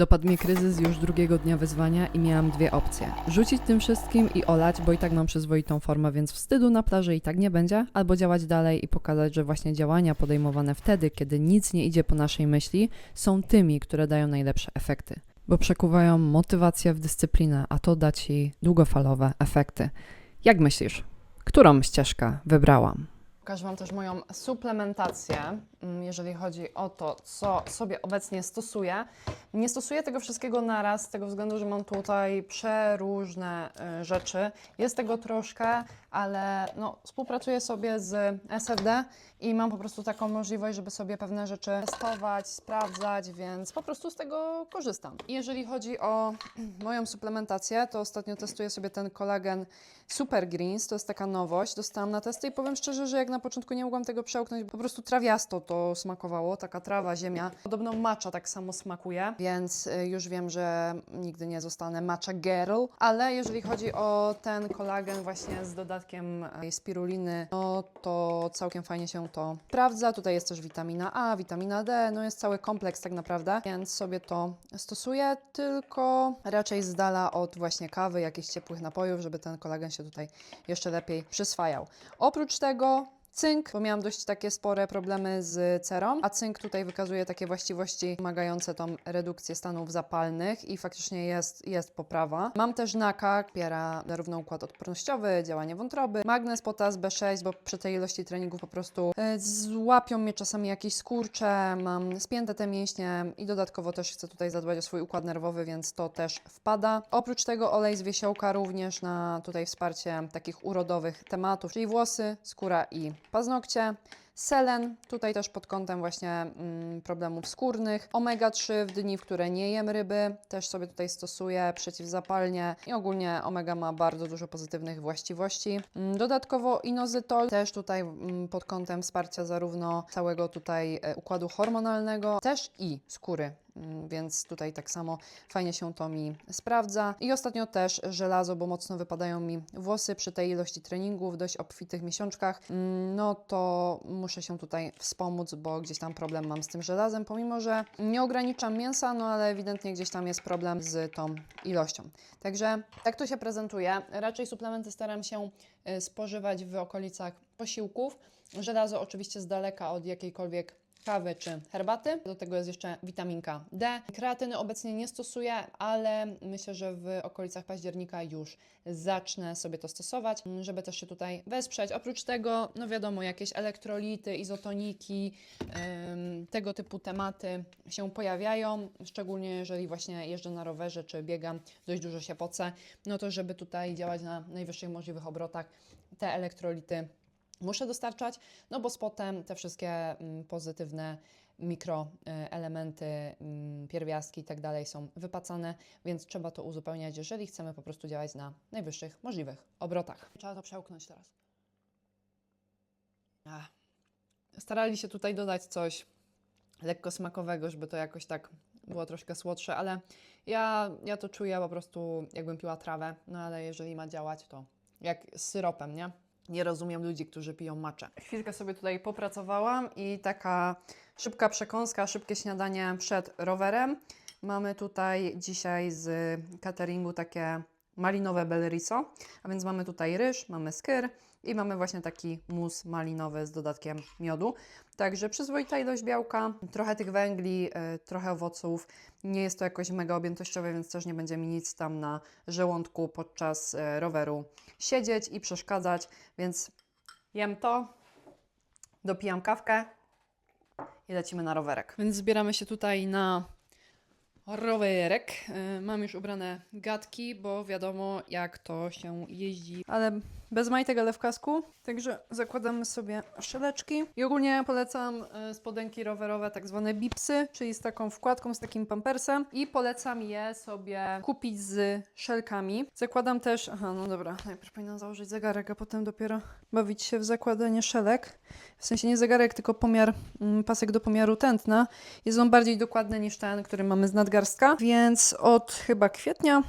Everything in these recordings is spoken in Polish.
Dopadł mnie kryzys już drugiego dnia wyzwania i miałam dwie opcje. Rzucić tym wszystkim i olać, bo i tak mam przyzwoitą formę, więc wstydu na plaży i tak nie będzie, albo działać dalej i pokazać, że właśnie działania podejmowane wtedy, kiedy nic nie idzie po naszej myśli, są tymi, które dają najlepsze efekty. Bo przekuwają motywację w dyscyplinę, a to da ci długofalowe efekty. Jak myślisz, którą ścieżkę wybrałam? Pokażę Wam też moją suplementację, mm, jeżeli chodzi o to, co sobie obecnie stosuję. Nie stosuję tego wszystkiego naraz, z tego względu, że mam tutaj przeróżne y, rzeczy. Jest tego troszkę, ale no, współpracuję sobie z SFD i mam po prostu taką możliwość, żeby sobie pewne rzeczy testować, sprawdzać, więc po prostu z tego korzystam. Jeżeli chodzi o moją suplementację, to ostatnio testuję sobie ten kolagen Super Greens, to jest taka nowość. Dostałam na testy i powiem szczerze, że jak na początku nie mogłam tego przełknąć, po prostu trawiasto to smakowało, taka trawa, ziemia. Podobno matcha tak samo smakuje, więc y, już wiem, że nigdy nie zostanę matcha girl, ale jeżeli chodzi o ten kolagen właśnie z dodatkiem y, spiruliny, no to całkiem fajnie się to sprawdza. Tutaj jest też witamina A, witamina D, no jest cały kompleks tak naprawdę, więc sobie to stosuję, tylko raczej z dala od właśnie kawy, jakichś ciepłych napojów, żeby ten kolagen się tutaj jeszcze lepiej przyswajał. Oprócz tego cynk, bo miałam dość takie spore problemy z cerą, a cynk tutaj wykazuje takie właściwości pomagające tą redukcję stanów zapalnych i faktycznie jest, jest poprawa. Mam też naka, wspiera zarówno układ odpornościowy, działanie wątroby, magnez, potas, B6, bo przy tej ilości treningów po prostu e, złapią mnie czasami jakieś skurcze, mam spięte te mięśnie i dodatkowo też chcę tutaj zadbać o swój układ nerwowy, więc to też wpada. Oprócz tego olej z wiesiołka również na tutaj wsparcie takich urodowych tematów, czyli włosy, skóra i paznokcie. Selen, tutaj też pod kątem właśnie mm, problemów skórnych. Omega-3 w dni, w które nie jem ryby, też sobie tutaj stosuję przeciwzapalnie i ogólnie omega ma bardzo dużo pozytywnych właściwości. Mm, Dodatkowo inozytol, też tutaj mm, pod kątem wsparcia zarówno całego tutaj e, układu hormonalnego, też i skóry. Więc tutaj tak samo fajnie się to mi sprawdza. I ostatnio też żelazo, bo mocno wypadają mi włosy przy tej ilości treningów, dość obfitych miesiączkach. No to muszę się tutaj wspomóc, bo gdzieś tam problem mam z tym żelazem, pomimo że nie ograniczam mięsa, no ale ewidentnie gdzieś tam jest problem z tą ilością. Także tak to się prezentuje. Raczej suplementy staram się y, spożywać w okolicach posiłków. Żelazo oczywiście z daleka od jakiejkolwiek kawy czy herbaty. Do tego jest jeszcze witaminka D. Kreatyny obecnie nie stosuję, ale myślę, że w okolicach października już zacznę sobie to stosować, żeby też się tutaj wesprzeć. Oprócz tego, no wiadomo, jakieś elektrolity, izotoniki, tego typu tematy się pojawiają, szczególnie jeżeli właśnie jeżdżę na rowerze czy biegam, dość dużo się pocę, no to żeby tutaj działać na najwyższych możliwych obrotach, te elektrolity muszę dostarczać, no bo potem te wszystkie mm, pozytywne mikroelementy, mm, pierwiastki i tak dalej są wypacane, więc trzeba to uzupełniać, jeżeli chcemy po prostu działać na najwyższych możliwych obrotach. Trzeba to przełknąć teraz. Ach. Starali się tutaj dodać coś lekko smakowego, żeby to jakoś tak było troszkę słodsze, ale ja, ja to czuję po prostu jakbym piła trawę, no ale jeżeli ma działać, to jak z syropem, nie? Nie rozumiem ludzi, którzy piją maczę. Chwilkę sobie tutaj popracowałam i taka szybka przekąska, szybkie śniadanie przed rowerem. Mamy tutaj dzisiaj z cateringu takie malinowe belriso, a więc mamy tutaj ryż, mamy skyr i mamy właśnie taki mus malinowy z dodatkiem miodu. Także przyzwoita ilość białka, trochę tych węgli, y, trochę owoców. Nie jest to jakoś mega objętościowe, więc też nie będzie mi nic tam na żołądku podczas y, roweru siedzieć i przeszkadzać, więc jem to, dopijam kawkę i lecimy na rowerek. Więc zbieramy się tutaj na rowerek. Y, Mam już ubrane gadki, bo wiadomo jak to się jeździ. Ale bez majtek, ale w kasku. Także zakładamy sobie szeleczki. I ogólnie polecam y, spodenki rowerowe, tak zwane bipsy, czyli z taką wkładką, z takim pampersem. I polecam je sobie kupić z szelkami. Zakładam też... Aha, no dobra, najpierw powinnam założyć zegarek, a potem dopiero bawić się w zakładanie szelek. W sensie nie zegarek, tylko pomiar, mm, pasek do pomiaru tętna. Jest on bardziej dokładny niż ten, który mamy z nadgarstka, więc od chyba kwietnia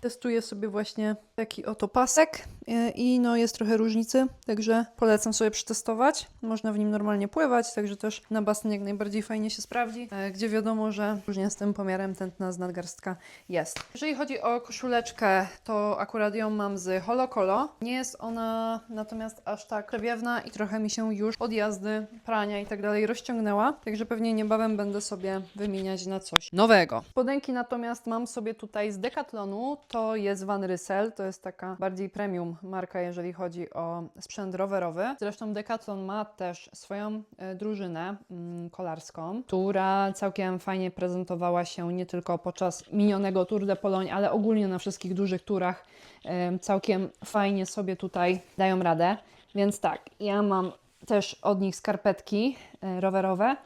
testuję sobie właśnie Taki oto pasek e, i no jest trochę różnicy, także polecam sobie przetestować. Można w nim normalnie pływać, także też na basen jak najbardziej fajnie się sprawdzi, e, gdzie wiadomo, że różnie z tym pomiarem tętna z nadgarstka jest. Jeżeli chodzi o koszuleczkę, to akurat ją mam z Holo Kolo. Nie jest ona natomiast aż tak przewiewna i trochę mi się już od jazdy, prania i tak dalej rozciągnęła, także pewnie niebawem będę sobie wymieniać na coś nowego. Spodenki natomiast mam sobie tutaj z Decathlonu, to jest Van Ryssel, to jest taka bardziej premium marka, jeżeli chodzi o sprzęt rowerowy. Zresztą Decathlon ma też swoją e, drużynę mm, kolarską, która całkiem fajnie prezentowała się nie tylko podczas minionego Tour de Pologne, ale ogólnie na wszystkich dużych turach em, całkiem fajnie sobie tutaj dają radę. Więc tak, ja mam też od nich skarpetki e, rowerowe,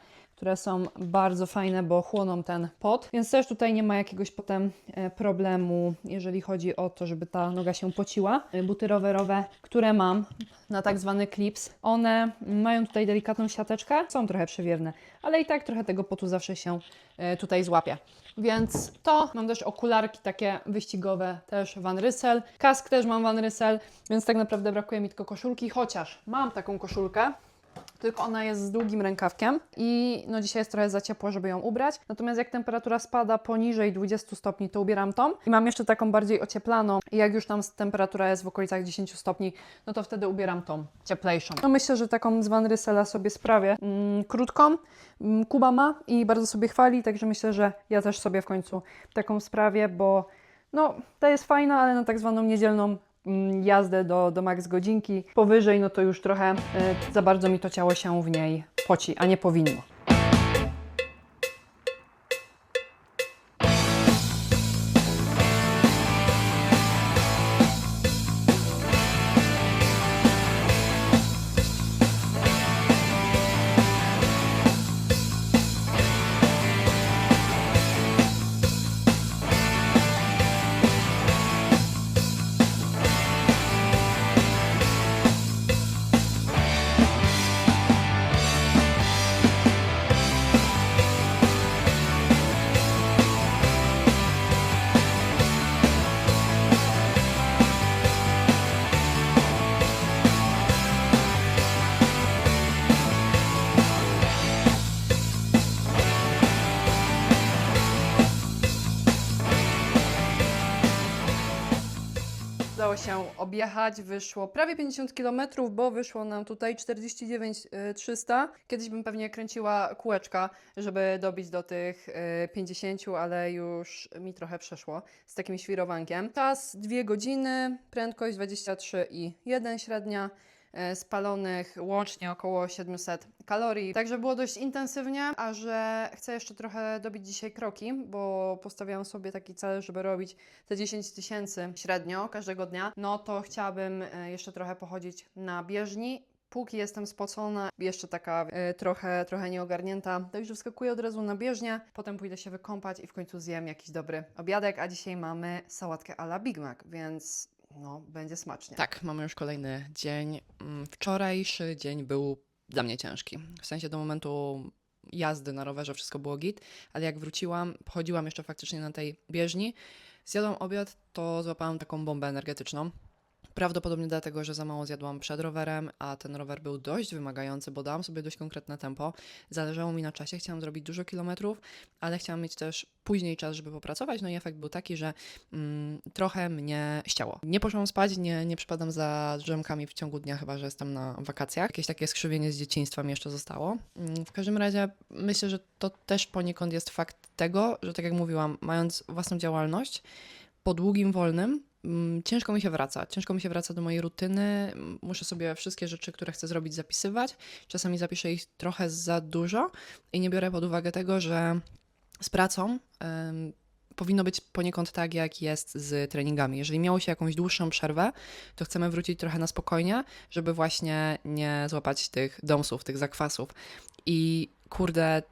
które są bardzo fajne, bo chłoną ten pot, więc też tutaj nie ma jakiegoś potem e, problemu, jeżeli chodzi o to, żeby ta noga się pociła. E, Buty rowerowe, które mam na tak zwany clips, one mają tutaj delikatną siateczkę, są trochę przewiewne, ale i tak trochę tego potu zawsze się e, tutaj złapie. Więc to mam też okularki takie wyścigowe, też Van Ryssel. Kask też mam Van Ryssel, więc tak naprawdę brakuje mi tylko koszulki, chociaż mam taką koszulkę, tylko ona jest z długim rękawkiem i no dzisiaj jest trochę za ciepło, żeby ją ubrać. Natomiast jak temperatura spada poniżej 20 stopni, to ubieram tą. I mam jeszcze taką bardziej ocieplaną i jak już tam temperatura jest w okolicach 10 stopni, no to wtedy ubieram tą cieplejszą. No myślę, że taką z Van Ryssela sobie sprawię. Mm, krótką. Mm, Kuba ma i bardzo sobie chwali, także myślę, że ja też sobie w końcu taką sprawię, bo no, ta jest fajna, ale na tak zwaną niedzielną jazdę do, do max godzinki. Powyżej, no to już trochę y, za bardzo mi to ciało się w niej poci, a nie powinno. Się objechać, wyszło prawie 50 km, bo wyszło nam tutaj 49 y, 300. Kiedyś bym pewnie kręciła kółeczka, żeby dobić do tych y, 50, ale już mi trochę przeszło z takim świrowankiem. Czas 2 godziny, prędkość 23,1 średnia. Y, Spalonych łącznie około 700 kalorii. Także było dość intensywnie, a że chcę jeszcze trochę dobić dzisiaj kroki, bo postawiałam sobie taki cel, żeby robić te 10 tysięcy średnio każdego dnia, no to chciałabym e, jeszcze trochę pochodzić na bieżni. Póki jestem spocona, jeszcze taka e, trochę, trochę nieogarnięta, także wskakuję od razu na bieżnię, potem pójdę się wykąpać i w końcu zjem jakiś dobry obiadek, a dzisiaj mamy sałatkę a la Big Mac, więc no, będzie smacznie. Tak, mamy już kolejny dzień. Mm, Wczorajszy dzień był dla mnie ciężki. W sensie do momentu jazdy na rowerze wszystko było git, ale jak wróciłam, chodziłam jeszcze faktycznie na tej bieżni, zjadłam obiad, to złapałam taką bombę energetyczną. Prawdopodobnie dlatego, że za mało zjadłam przed rowerem, a ten rower był dość wymagający, bo dałam sobie dość konkretne tempo. Zależało mi na czasie, chciałam zrobić dużo kilometrów, ale chciałam mieć też później czas, żeby popracować. No i efekt był taki, że mm, trochę mnie ściało. Nie poszłam spać, nie, nie przypadam za drzemkami w ciągu dnia, chyba że jestem na wakacjach. Jakieś takie skrzywienie z dzieciństwa mi jeszcze zostało. Mm, W każdym razie myślę, że to też poniekąd jest fakt tego, że tak jak mówiłam, mając własną działalność, po długim wolnym mm, ciężko mi się wraca. Ciężko mi się wraca do mojej rutyny. Muszę sobie wszystkie rzeczy, które chcę zrobić, zapisywać. Czasami zapiszę ich trochę za dużo i nie biorę pod uwagę tego, że z pracą powinno być poniekąd tak, jak jest z treningami. Jeżeli miało się jakąś dłuższą przerwę, to chcemy wrócić trochę na spokojnie, żeby właśnie nie złapać tych dąsów, tych zakwasów. I kurde,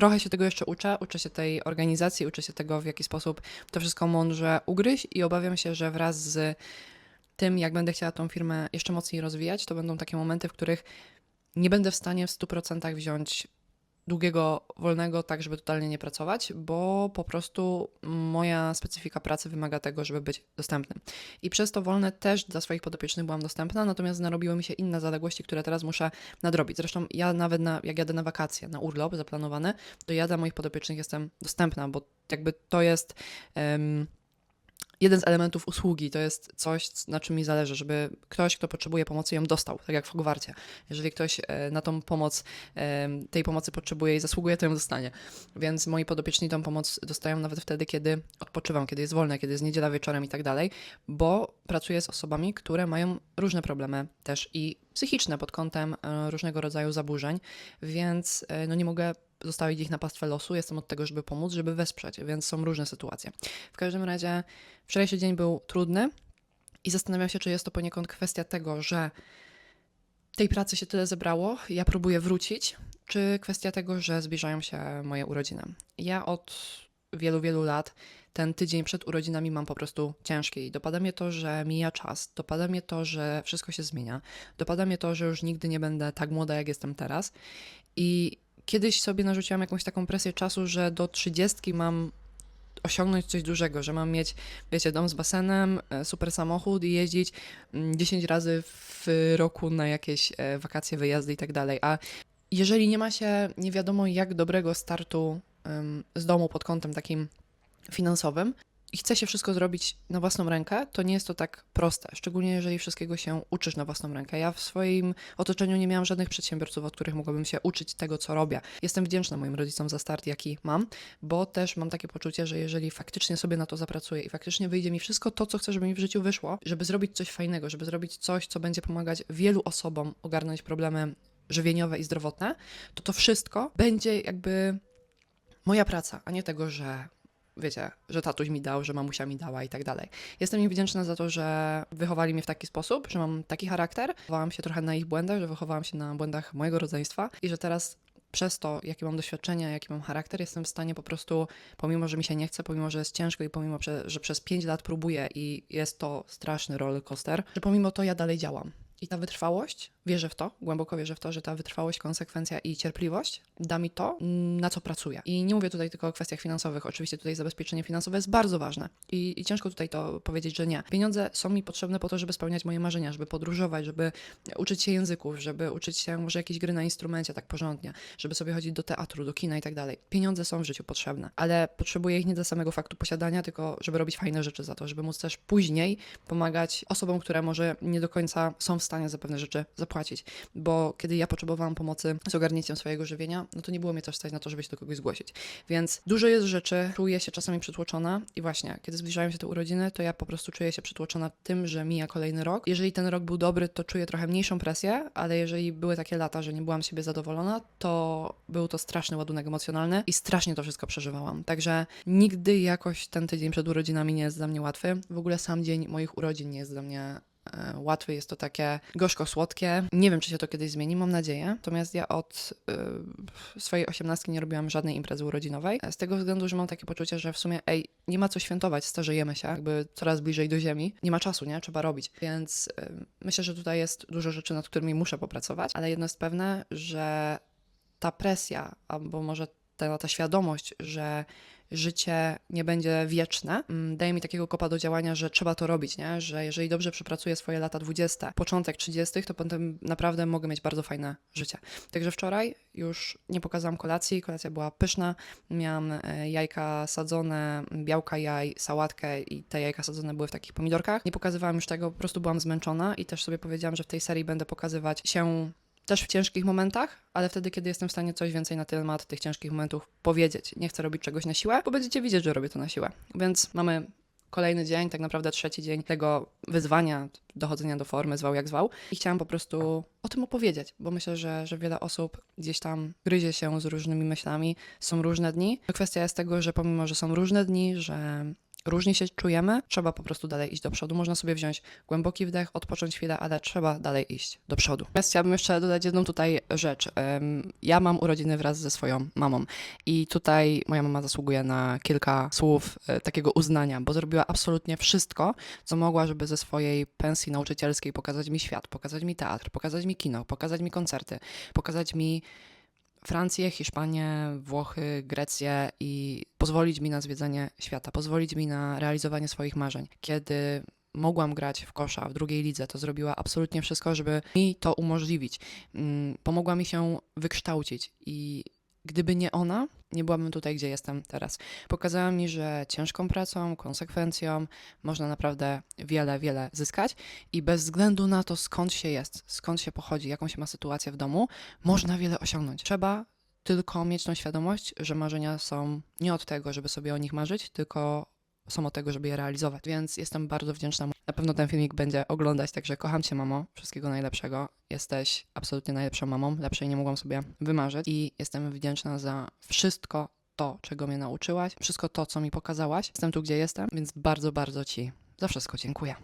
trochę się tego jeszcze uczę. Uczę się tej organizacji, uczę się tego, w jaki sposób to wszystko mądrze ugryźć i obawiam się, że wraz z tym, jak będę chciała tą firmę jeszcze mocniej rozwijać, to będą takie momenty, w których nie będę w stanie w 100% wziąć długiego wolnego, tak żeby totalnie nie pracować, bo po prostu moja specyfika pracy wymaga tego, żeby być dostępnym. I przez to wolne też dla swoich podopiecznych byłam dostępna, natomiast narobiły mi się inne zaległości, które teraz muszę nadrobić. Zresztą ja nawet na, jak jadę na wakacje, na urlop zaplanowane, to ja dla moich podopiecznych jestem dostępna, bo jakby to jest em, jeden z elementów usługi. To jest coś, na czym mi zależy, żeby ktoś, kto potrzebuje pomocy, ją dostał, tak jak w Hogwarcie. Jeżeli ktoś e, na tą pomoc, em, tej pomocy potrzebuje i zasługuje, to ją dostanie. Więc moi podopieczni tą pomoc dostają nawet wtedy, kiedy odpoczywam, kiedy jest wolne, kiedy jest niedziela wieczorem i tak dalej, bo pracuję z osobami, które mają różne problemy też i psychiczne pod kątem e, różnego rodzaju zaburzeń, więc e, no nie mogę zostawić ich na pastwę losu. Jestem od tego, żeby pomóc, żeby wesprzeć, więc są różne sytuacje. W każdym razie wczorajszy dzień był trudny i zastanawiam się, czy jest to poniekąd kwestia tego, że tej pracy się tyle zebrało, ja próbuję wrócić, czy kwestia tego, że zbliżają się moje urodziny. Ja od wielu, wielu lat ten tydzień przed urodzinami mam po prostu ciężki. i Dopada mnie to, że mija czas, dopada mnie to, że wszystko się zmienia, dopada mnie to, że już nigdy nie będę tak młoda, jak jestem teraz. I kiedyś sobie narzuciłam jakąś taką presję czasu, że do trzydziestki mam osiągnąć coś dużego, że mam mieć, wiecie, dom z basenem, e, super samochód i jeździć mm, 10 razy w roku na jakieś e, wakacje, wyjazdy i tak dalej. A jeżeli nie ma się nie wiadomo jak dobrego startu z domu pod kątem takim finansowym i chce się wszystko zrobić na własną rękę, to nie jest to tak proste, szczególnie jeżeli wszystkiego się uczysz na własną rękę. Ja w swoim otoczeniu nie miałam żadnych przedsiębiorców, od których mogłabym się uczyć tego, co robię. Jestem wdzięczna moim rodzicom za start, jaki mam, bo też mam takie poczucie, że jeżeli faktycznie sobie na to zapracuję i faktycznie wyjdzie mi wszystko to, co chcę, żeby mi w życiu wyszło, żeby zrobić coś fajnego, żeby zrobić coś, co będzie pomagać wielu osobom ogarnąć problemy żywieniowe i zdrowotne, to to wszystko będzie jakby moja praca, a nie tego, że wiecie, że tatuś mi dał, że mamusia mi dała i tak dalej. Jestem im wdzięczna za to, że wychowali mnie w taki sposób, że mam taki charakter. Wychowałam się trochę na ich błędach, że wychowałam się na błędach mojego rodzeństwa i że teraz przez to, jakie mam doświadczenia, jaki mam charakter, jestem w stanie po prostu, pomimo, że mi się nie chce, pomimo, że jest ciężko i pomimo, że, przez 5 lat próbuję i jest to straszny roller coaster, że pomimo to ja dalej działam. I ta wytrwałość, wierzę w to, głęboko wierzę w to, że ta wytrwałość, konsekwencja i cierpliwość da mi to, na co pracuję. I nie mówię tutaj tylko o kwestiach finansowych. Oczywiście tutaj zabezpieczenie finansowe jest bardzo ważne. I, I ciężko tutaj to powiedzieć, że nie. Pieniądze są mi potrzebne po to, żeby spełniać moje marzenia, żeby podróżować, żeby uczyć się języków, żeby uczyć się może jakieś gry na instrumencie tak porządnie, żeby sobie chodzić do teatru, do kina i tak dalej. Pieniądze są w życiu potrzebne, ale potrzebuję ich nie dla samego faktu posiadania, tylko żeby robić fajne rzeczy za to, żeby móc też później pomagać osobom, które może nie do końca są w stanie za pewne rzeczy zapłacić. Bo kiedy ja potrzebowałam pomocy z ogarnięciem swojego żywienia, no to nie było mnie też stać na to, żeby się do kogoś zgłosić. Więc dużo jest rzeczy, czuję się czasami przytłoczona i właśnie, kiedy zbliżają się te urodziny, to ja po prostu czuję się przytłoczona tym, że mija kolejny rok. Jeżeli ten rok był dobry, to czuję trochę mniejszą presję, ale jeżeli były takie lata, że nie byłam siebie zadowolona, to był to straszny ładunek emocjonalny i strasznie to wszystko przeżywałam. Także nigdy jakoś ten tydzień przed urodzinami nie jest dla mnie łatwy. W ogóle sam dzień moich urodzin nie jest dla mnie łatwy, jest to takie gorzko-słodkie. Nie wiem, czy się to kiedyś zmieni, mam nadzieję. Natomiast ja od y, swojej osiemnastki nie robiłam żadnej imprezy urodzinowej, z tego względu, że mam takie poczucie, że w sumie, ej, nie ma co świętować, starzejemy się, jakby coraz bliżej do ziemi. Nie ma czasu, nie? Trzeba robić. Więc y, myślę, że tutaj jest dużo rzeczy, nad którymi muszę popracować, ale jedno jest pewne, że ta presja, albo może ta, ta świadomość, że życie nie będzie wieczne, mm, daje mi takiego kopa do działania, że trzeba to robić, nie? że jeżeli dobrze przepracuję swoje lata 20, początek 30, to potem naprawdę mogę mieć bardzo fajne życie. Także wczoraj już nie pokazałam kolacji, kolacja była pyszna, miałam e, jajka sadzone, białka jaj, sałatkę i te jajka sadzone były w takich pomidorkach. Nie pokazywałam już tego, po prostu byłam zmęczona i też sobie powiedziałam, że w tej serii będę pokazywać się też w ciężkich momentach, ale wtedy, kiedy jestem w stanie coś więcej na temat tych ciężkich momentów powiedzieć. Nie chcę robić czegoś na siłę, bo będziecie widzieć, że robię to na siłę. Więc mamy kolejny dzień, tak naprawdę trzeci dzień tego wyzwania, dochodzenia do formy, zwał jak zwał. I chciałam po prostu o tym opowiedzieć, bo myślę, że, że wiele osób gdzieś tam gryzie się z różnymi myślami. Są różne dni. Kwestia jest tego, że pomimo, że są różne dni, że różnie się czujemy, trzeba po prostu dalej iść do przodu. Można sobie wziąć głęboki wdech, odpocząć chwilę, ale trzeba dalej iść do przodu. Natomiast chciałabym jeszcze dodać jedną tutaj rzecz. Ja mam urodziny wraz ze swoją mamą i tutaj moja mama zasługuje na kilka słów e, takiego uznania, bo zrobiła absolutnie wszystko, co mogła, żeby ze swojej pensji nauczycielskiej pokazać mi świat, pokazać mi teatr, pokazać mi kino, pokazać mi koncerty, pokazać mi Francję, Hiszpanię, Włochy, Grecję i pozwolić mi na zwiedzanie świata, pozwolić mi na realizowanie swoich marzeń. Kiedy mogłam grać w kosza w drugiej lidze, to zrobiła absolutnie wszystko, żeby mi to umożliwić. Mm, Pomogła mi się wykształcić i gdyby nie ona, nie byłabym tutaj, gdzie jestem teraz. Pokazała mi, że ciężką pracą, konsekwencją można naprawdę wiele, wiele zyskać i bez względu na to, skąd się jest, skąd się pochodzi, jaką się ma sytuację w domu, można wiele osiągnąć. Trzeba tylko mieć tą świadomość, że marzenia są nie od tego, żeby sobie o nich marzyć, tylko są od tego, żeby je realizować. Więc jestem bardzo wdzięczna. Na pewno ten filmik będzie oglądać, także kocham cię, mamo. Wszystkiego najlepszego. Jesteś absolutnie najlepszą mamą. Lepszej nie mogłam sobie wymarzyć i jestem wdzięczna za wszystko to, czego mnie nauczyłaś, wszystko to, co mi pokazałaś. Jestem tu, gdzie jestem, więc bardzo, bardzo ci za wszystko dziękuję.